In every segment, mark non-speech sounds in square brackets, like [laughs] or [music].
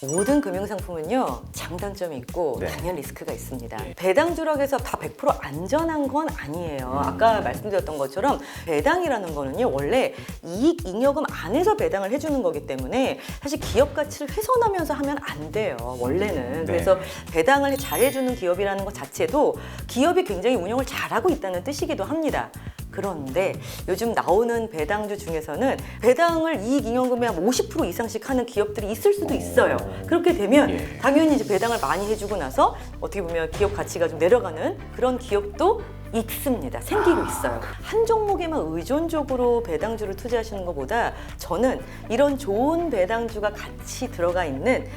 모든 금융상품은요 장단점이 있고 네. 당연 리스크가 있습니다. 네. 배당주라고 해서 다 100% 안전한 건 아니에요. 아까 말씀드렸던 것처럼 배당이라는 거는요 원래 이익 잉여금 안에서 배당을 해주는 거기 때문에 사실 기업 가치를 훼손하면서 하면 안 돼요 원래는. 네. 그래서 배당을 잘 해주는 기업이라는 것 자체도 기업이 굉장히 운영을 잘하고 있다는 뜻이기도 합니다. 그런데 요즘 나오는 배당주 중에서는 배당을 이익 잉여금의 한 50% 이상씩 하는 기업들이 있을 수도 있어요. 그렇게 되면 예. 당연히 이제 배당을 많이 해주고 나서 어떻게 보면 기업 가치가 좀 내려가는 그런 기업도 있습니다. 생기고 있어요. 한 종목에만 의존적으로 배당주를 투자하시는 것보다 저는 이런 좋은 배당주가 같이 들어가 있는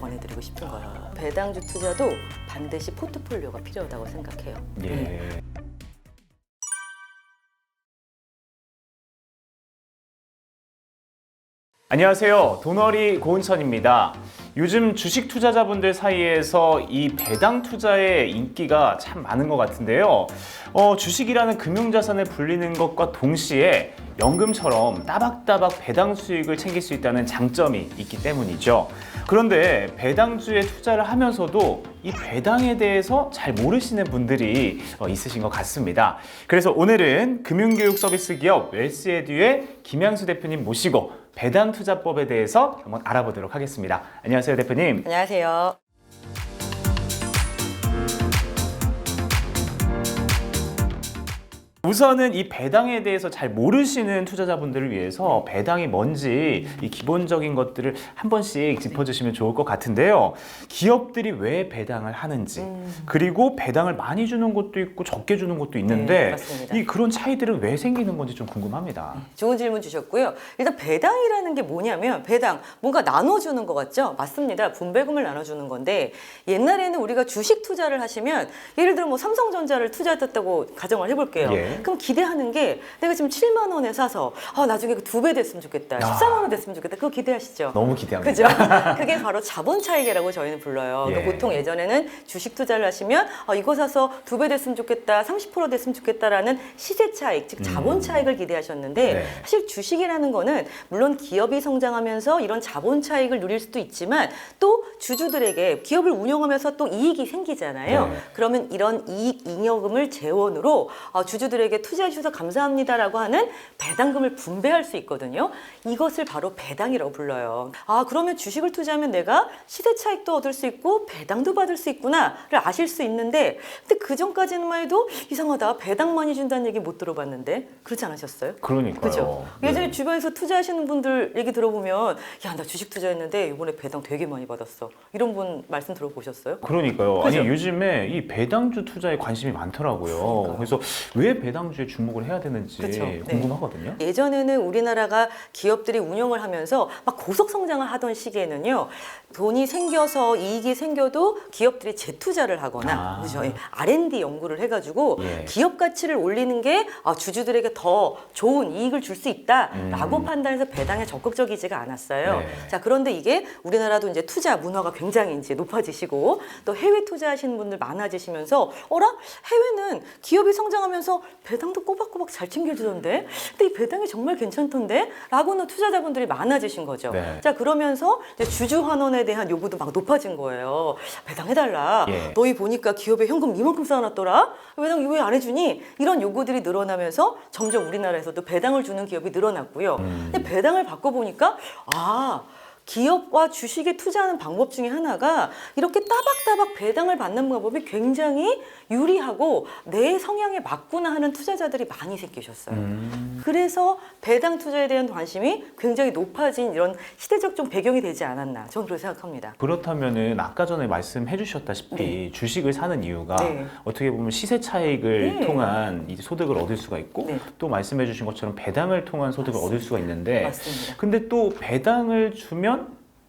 권해드리고 싶은 거예요. 배당주 투자도 반드시 포트폴리오가 필요하다고 생각해요. 네. 안녕하세요. 도너리 고은천입니다. 요즘 주식 투자자분들 사이에서 이 배당 투자의 인기가 참 많은 것 같은데요. 어, 주식이라는 금융자산을 불리는 것과 동시에 연금처럼 따박따박 배당 수익을 챙길 수 있다는 장점이 있기 때문이죠. 그런데 배당주에 투자를 하면서도 이 배당에 대해서 잘 모르시는 분들이 어, 있으신 것 같습니다. 그래서 오늘은 금융교육 서비스 기업 웰스에듀의 김양수 대표님 모시고 배당 투자법에 대해서 한번 알아보도록 하겠습니다. 안녕하세요, 대표님. 안녕하세요. 우선은 이 배당에 대해서 잘 모르시는 투자자분들을 위해서 배당이 뭔지 이 기본적인 것들을 한 번씩 짚어주시면 좋을 것 같은데요. 기업들이 왜 배당을 하는지, 그리고 배당을 많이 주는 곳도 있고 적게 주는 곳도 네, 있는데 맞습니다. 이 그런 차이들은 왜 생기는 건지 좀 궁금합니다. 좋은 질문 주셨고요. 일단 배당이라는 게 뭐냐면 배당 뭔가 나눠주는 것 같죠? 맞습니다. 분배금을 나눠주는 건데 옛날에는 우리가 주식 투자를 하시면 예를 들어 뭐 삼성전자를 투자했다고 가정을 해볼게요. 예. 그럼 기대하는 게 내가 지금 7만 원에 사서 아, 나중에 그 두 배 됐으면 좋겠다. 야. 14만 원 됐으면 좋겠다. 그거 기대하시죠? 너무 기대합니다. 그죠? [laughs] 그게 바로 자본 차익이라고 저희는 불러요. 예. 그러니까 보통 예전에는 주식 투자를 하시면 어, 이거 사서 두 배 됐으면 좋겠다, 30% 됐으면 좋겠다라는 시세 차익, 즉 자본 차익을 기대하셨는데 음. 네. 사실 주식이라는 거는 물론 기업이 성장하면서 이런 자본 차익을 누릴 수도 있지만 또 주주들에게 기업을 운영하면서 또 이익이 생기잖아요. 네. 그러면 이런 이익 잉여금을 재원으로 어, 주주들에게 투자해 주셔서 감사합니다라고 하는 배당금을 분배할 수 있거든요. 이것을 바로 배당이라고 불러요. 아, 그러면 주식을 투자하면 내가 시세 차익도 얻을 수 있고 배당도 받을 수 있구나를 아실 수 있는데 근데 그 전까지만 해도 이상하다. 배당 많이 준다는 얘기 못 들어봤는데 그렇지 않으셨어요? 그러니까요. 그죠? 네. 예전에 주변에서 투자하시는 분들 얘기 들어보면 야, 나 주식 투자했는데 이번에 배당 되게 많이 받았어. 이런 분 말씀 들어보셨어요? 그러니까요. 그죠? 아니 요즘에 이 배당주 투자에 관심이 많더라고요. 그러니까요. 그래서 왜 배당 주에 주목을 해야 되는지 그쵸. 네. 궁금하거든요. 예전에는 우리나라가 기업들이 운영을 하면서 막 고속 성장을 하던 시기에는요 돈이 생겨서 이익이 생겨도 기업들이 재투자를 하거나 아. 그죠 예, R&D 연구를 해가지고 예. 기업 가치를 올리는 게 아, 주주들에게 더 좋은 이익을 줄 수 있다라고 음. 판단해서 배당에 적극적이지가 않았어요. 네. 자 그런데 이게 우리나라도 이제 투자 문화가 굉장히 이제 높아지시고 또 해외 투자하시는 분들 많아지시면서 어라 해외는 기업이 성장하면서 배당도 꼬박꼬박 잘 챙겨주던데 근데 이 배당이 정말 괜찮던데 라고는 투자자분들이 많아지신 거죠. 네. 자 그러면서 주주 환원에 대한 요구도 막 높아진 거예요. 배당해달라. 예. 너희 보니까 기업에 현금 이만큼 쌓아놨더라. 배당 왜 안 해주니? 이런 요구들이 늘어나면서 점점 우리나라에서도 배당을 주는 기업이 늘어났고요. 음. 근데 배당을 받고 보니까 아 기업과 주식에 투자하는 방법 중에 하나가 이렇게 따박따박 배당을 받는 방법이 굉장히 유리하고 내 성향에 맞구나 하는 투자자들이 많이 생기셨어요. 음. 그래서 배당 투자에 대한 관심이 굉장히 높아진 이런 시대적 좀 배경이 되지 않았나 저는 그렇게 생각합니다. 그렇다면은 아까 전에 말씀해 주셨다시피 주식을 사는 이유가 네. 어떻게 보면 시세 차익을 네. 통한 이제 소득을 얻을 수가 있고 네. 또 말씀해 주신 것처럼 배당을 통한 소득을 얻을 수가 있는데 맞습니다. 근데 또 배당을 주면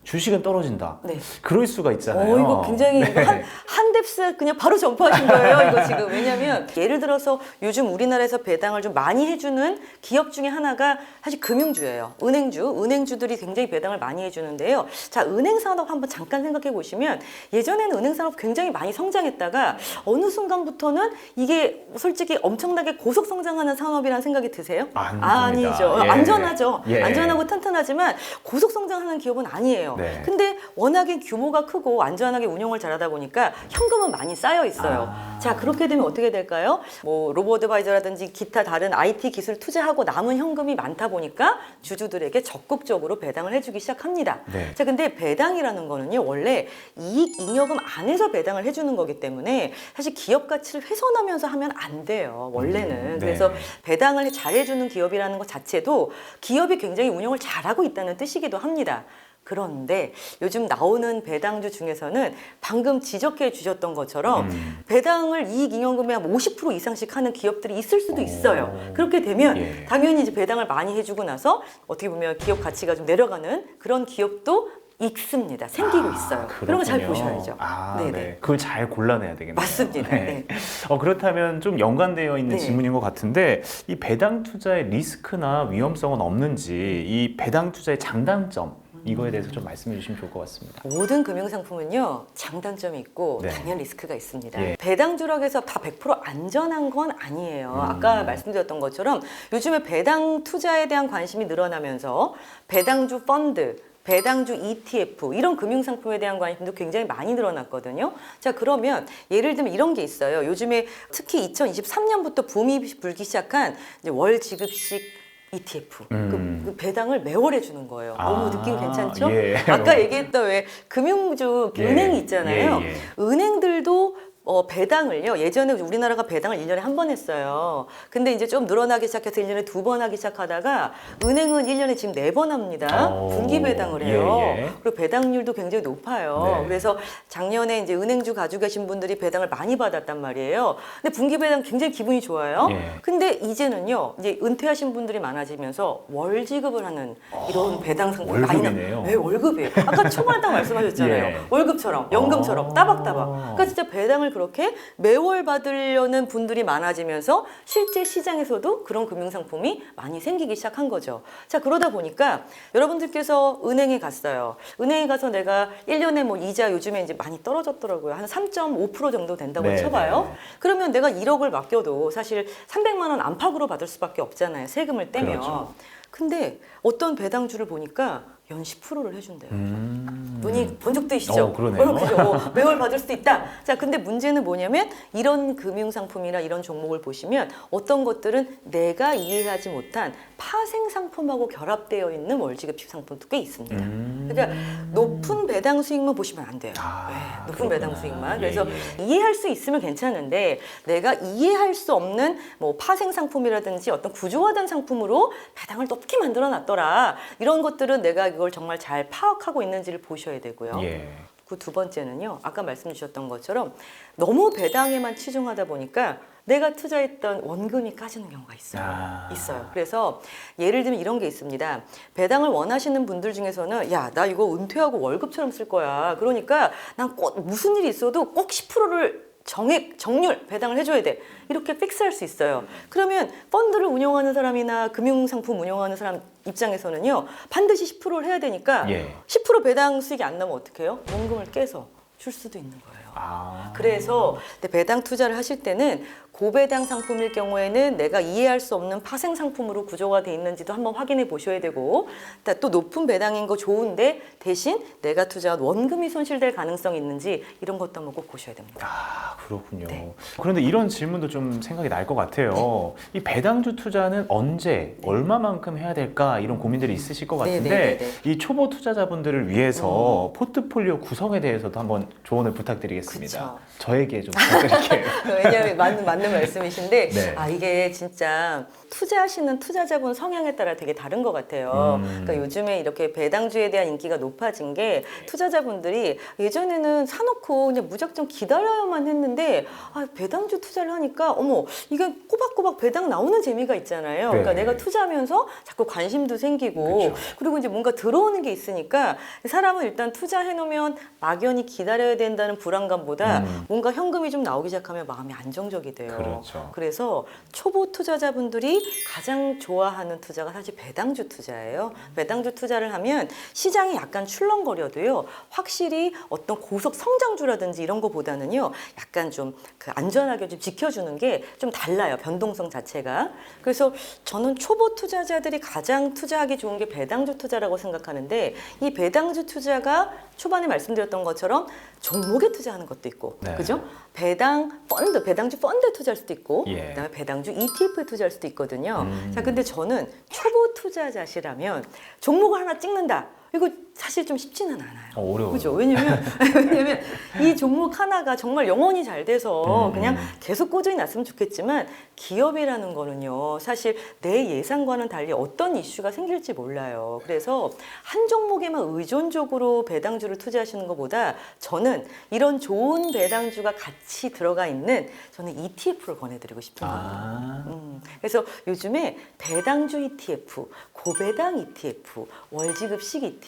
주식은 떨어진다. 네. 그럴 수가 있잖아요. 어, 이거 굉장히 이거 한, 한 뎁스 그냥 바로 전파하신 거예요, 이거 지금. 왜냐면 예를 들어서 요즘 우리나라에서 배당을 좀 많이 해주는 기업 중에 하나가 사실 금융주예요. 은행주. 은행주들이 굉장히 배당을 많이 해주는데요. 자, 은행 산업 한번 잠깐 생각해 보시면 예전에는 은행 산업 굉장히 많이 성장했다가 어느 순간부터는 이게 솔직히 엄청나게 고속 성장하는 산업이라는 생각이 드세요? 안 아니죠. 듭니다. 예. 안전하죠. 예. 안전하고 튼튼하지만 고속 성장하는 기업은 아니에요. 네. 근데 워낙에 규모가 크고 안전하게 운영을 잘하다 보니까 현금은 많이 쌓여 있어요. 아. 자 그렇게 되면 어떻게 될까요? 뭐 로보어드바이저라든지 기타 다른 IT 기술 투자하고 남은 현금이 많다 보니까 주주들에게 적극적으로 배당을 해주기 시작합니다. 네. 자, 근데 배당이라는 거는요, 원래 이익 잉여금 안에서 배당을 해주는 거기 때문에 사실 기업 가치를 훼손하면서 하면 안 돼요, 원래는. 음, 네. 그래서 배당을 잘 해주는 기업이라는 것 자체도 기업이 굉장히 운영을 잘하고 있다는 뜻이기도 합니다. 그런데 요즘 나오는 배당주 중에서는 방금 지적해 주셨던 것처럼 음. 배당을 이익 잉여금의 한 50% 이상씩 하는 기업들이 있을 수도 있어요. 오. 그렇게 되면 예. 당연히 이제 배당을 많이 해주고 나서 어떻게 보면 기업 가치가 좀 내려가는 그런 기업도 있습니다. 생기고 아, 있어요. 그런 거잘 그렇군요. 보셔야죠. 아, 네네. 네. 그걸 잘 골라내야 되겠네요. 맞습니다. 네. 어, 그렇다면 좀 연관되어 있는 네. 질문인 것 같은데 이 배당 투자의 리스크나 위험성은 없는지 이 배당 투자의 장단점 이거에 대해서 좀 말씀해 주시면 좋을 것 같습니다. 모든 금융상품은요 장단점이 있고 네. 당연 리스크가 있습니다. 예. 배당주라고 해서 다 100% 안전한 건 아니에요. 음. 아까 말씀드렸던 것처럼 요즘에 배당 투자에 대한 관심이 늘어나면서 배당주 펀드 배당주 ETF 이런 금융상품에 대한 관심도 굉장히 많이 늘어났거든요. 자 그러면 예를 들면 이런 게 있어요. 요즘에 특히 2023년부터 붐이 불기 시작한 월 지급식 ETF 음. 그, 그 배당을 매월 해주는 거예요. 너무 아, 느낌 괜찮죠? 예. 아까 얘기했던 왜 금융주 예, 은행이 있잖아요. 예, 예. 은행들도 어, 배당을요. 예전에 우리나라가 배당을 일년에 한 번 했어요. 근데 이제 좀 늘어나기 시작해서 일년에 두 번 하기 시작하다가 은행은 일년에 지금 네 번 합니다. 오, 분기 배당을 해요. 예, 예. 그리고 배당률도 굉장히 높아요. 네. 그래서 작년에 이제 은행주 가지고 계신 분들이 배당을 많이 받았단 말이에요. 근데 분기 배당 굉장히 기분이 좋아요. 예. 근데 이제는요. 이제 은퇴하신 분들이 많아지면서 월 지급을 하는 이런 배당 상품 많이 나- 어, 월급이네요. 네, 월급이에요. 아까 초반에 딱 말씀하셨잖아요. [laughs] 예. 월급처럼, 연금처럼 아. 따박따박. 그러니까 진짜 배당을 그렇게 매월 받으려는 분들이 많아지면서 실제 시장에서도 그런 금융상품이 많이 생기기 시작한 거죠. 자, 그러다 보니까 여러분들께서 은행에 갔어요. 은행에 가서 내가 1년에 뭐 이자 요즘에 이제 많이 떨어졌더라고요. 한 3.5% 정도 된다고 네, 쳐봐요. 네. 그러면 내가 1억을 맡겨도 사실 300만 원 안팎으로 받을 수밖에 없잖아요. 세금을 떼면. 그렇죠. 근데 어떤 배당주를 보니까 연 10%를 해준대요. 음. 눈이 번쩍 뜨이시죠? 어, 그러네요. 어, 그죠? 어, [laughs] 매월 받을 수도 있다. 자, 근데 문제는 뭐냐면 이런 금융상품이나 이런 종목을 보시면 어떤 것들은 내가 이해하지 못한 파생 상품하고 결합되어 있는 월지급식 상품도 꽤 있습니다. 음. 그러니까 높은 배당 수익만 보시면 안 돼요. 아, 네, 높은 그렇구나. 배당 수익만. 예, 그래서 예. 이해할 수 있으면 괜찮은데 내가 이해할 수 없는 뭐 파생 상품이라든지 어떤 구조화된 상품으로 배당을 높게 만들어 놨더라. 이런 것들은 내가 이걸 정말 잘 파악하고 있는지를 보셔야 되고요. 예. 그두 번째는요. 아까 말씀 주셨던 것처럼 너무 배당에만 치중하다 보니까 내가 투자했던 원금이 까지는 경우가 있어요. 아. 있어요. 그래서 예를 들면 이런 게 있습니다. 배당을 원하시는 분들 중에서는 야, 나 이거 은퇴하고 월급처럼 쓸 거야. 그러니까 난 꼭 무슨 일이 있어도 꼭 10%를 정액, 정률 배당을 해줘야 돼. 이렇게 픽스할 수 있어요. 그러면 펀드를 운영하는 사람이나 금융상품 운영하는 사람 입장에서는요, 반드시 10%를 해야 되니까 예. 10% 배당 수익이 안 나면 어떡해요? 원금을 깨서 줄 수도 있는 거예요. 아. 그래서 배당 투자를 하실 때는 고배당 상품일 경우에는 내가 이해할 수 없는 파생 상품으로 구조가 돼 있는지도 한번 확인해 보셔야 되고 또- 또 높은 배당인 거 좋은데 대신 내가 투자한 원금이 손실될 가능성이 있는지 이런 것도 한번 꼭 보셔야 됩니다. 아, 그렇군요. 네. 그런데 이런 질문도 좀 생각이 날 것 같아요. 이 배당주 투자는 언제, 얼마만큼 해야 될까 이런 고민들이 있으실 것 네, 같은데 네, 네, 이 초보 투자자분들을 위해서 포트폴리오 구성에 대해서도 한번 조언을 부탁드리겠습니다. 그쵸. 저에게 좀 부탁드릴게요. [laughs] 왜냐하면 맞는, 맞는 말씀이신데 [laughs] 네. 아 이게 진짜 투자하시는 투자자분 성향에 따라 되게 다른 것 같아요. 음. 그러니까 요즘에 이렇게 배당주에 대한 인기가 높아진 게 투자자분들이 예전에는 사놓고 그냥 무작정 기다려야만 했는데 아 배당주 투자를 하니까 어머 이게 꼬박꼬박 배당 나오는 재미가 있잖아요. 그러니까 네. 내가 투자하면서 자꾸 관심도 생기고 그쵸. 그리고 이제 뭔가 들어오는 게 있으니까 사람은 일단 투자해 놓으면 막연히 기다려야 된다는 불안감보다 음. 뭔가 현금이 좀 나오기 시작하면 마음이 안정적이 돼요. 그렇죠. 그래서 초보 투자자분들이 가장 좋아하는 투자가 사실 배당주 투자예요. 배당주 투자를 하면 시장이 약간 출렁거려도요. 확실히 어떤 고속 성장주라든지 이런 거보다는요. 약간 좀 그 안전하게 좀 지켜주는 게 좀 달라요. 변동성 자체가. 그래서 저는 초보 투자자들이 가장 투자하기 좋은 게 배당주 투자라고 생각하는데 이 배당주 투자가 초반에 말씀드렸던 것처럼 종목에 투자하는 것도 있고, 네. 그죠? 배당 펀드, 배당주 펀드에 투자할 수도 있고, 예. 그다음에 배당주 ETF에 투자할 수도 있거든요. 음. 자, 근데 저는 초보 투자자시라면 종목을 하나 찍는다. 이거 사실 좀 쉽지는 않아요. 어, 어려워요. 그죠? 왜냐면, [laughs] [laughs] 왜냐면 이 종목 하나가 정말 영원히 잘 돼서 음. 그냥 계속 꾸준히 났으면 좋겠지만 기업이라는 거는요, 사실 내 예상과는 달리 어떤 이슈가 생길지 몰라요. 그래서 한 종목에만 의존적으로 배당주를 투자하시는 것보다 저는 이런 좋은 배당주가 같이 들어가 있는 저는 ETF를 권해드리고 싶은 거예요. 아. 음, 그래서 요즘에 배당주 ETF, 고배당 ETF, 월지급식 ETF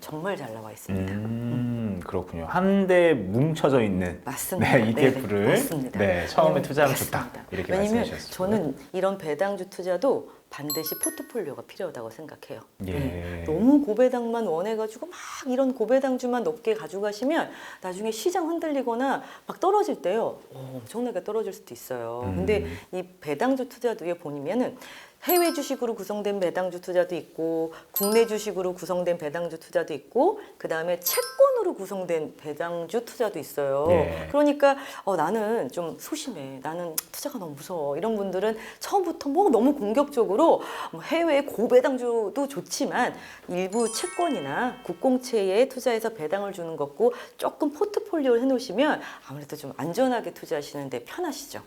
정말 잘 나와 있습니다. 음, 그렇군요. 한데 뭉쳐져 있는 맞습니다. 네, ETF를 네네, 맞습니다. 네, 처음에 왜냐면- 투자하면. 좋다. 이렇게 왜냐면 말씀하셨습니다. 저는 이런 배당주 투자도 반드시 포트폴리오가 필요하다고 생각해요. 예. 네, 너무 고배당만 원해가지고 막 이런 고배당주만 높게 가져가시면 나중에 시장 흔들리거나 막 떨어질 때요. 어, 엄청나게 떨어질 수도 있어요. 음. 근데 이 배당주 투자도에 보면은 해외 주식으로 구성된 배당주 투자도 있고 국내 주식으로 구성된 배당주 투자도 있고 그 다음에 채권으로 구성된 배당주 투자도 있어요. 예. 그러니까 어, 나는 좀 소심해. 나는 투자가 너무 무서워. 이런 분들은 처음부터 뭐 너무 공격적으로 뭐 해외 고배당주도 좋지만 일부 채권이나 국공채에 투자해서 배당을 주는 것고 조금 포트폴리오를 해 놓으시면 아무래도 좀 안전하게 투자하시는데 편하시죠.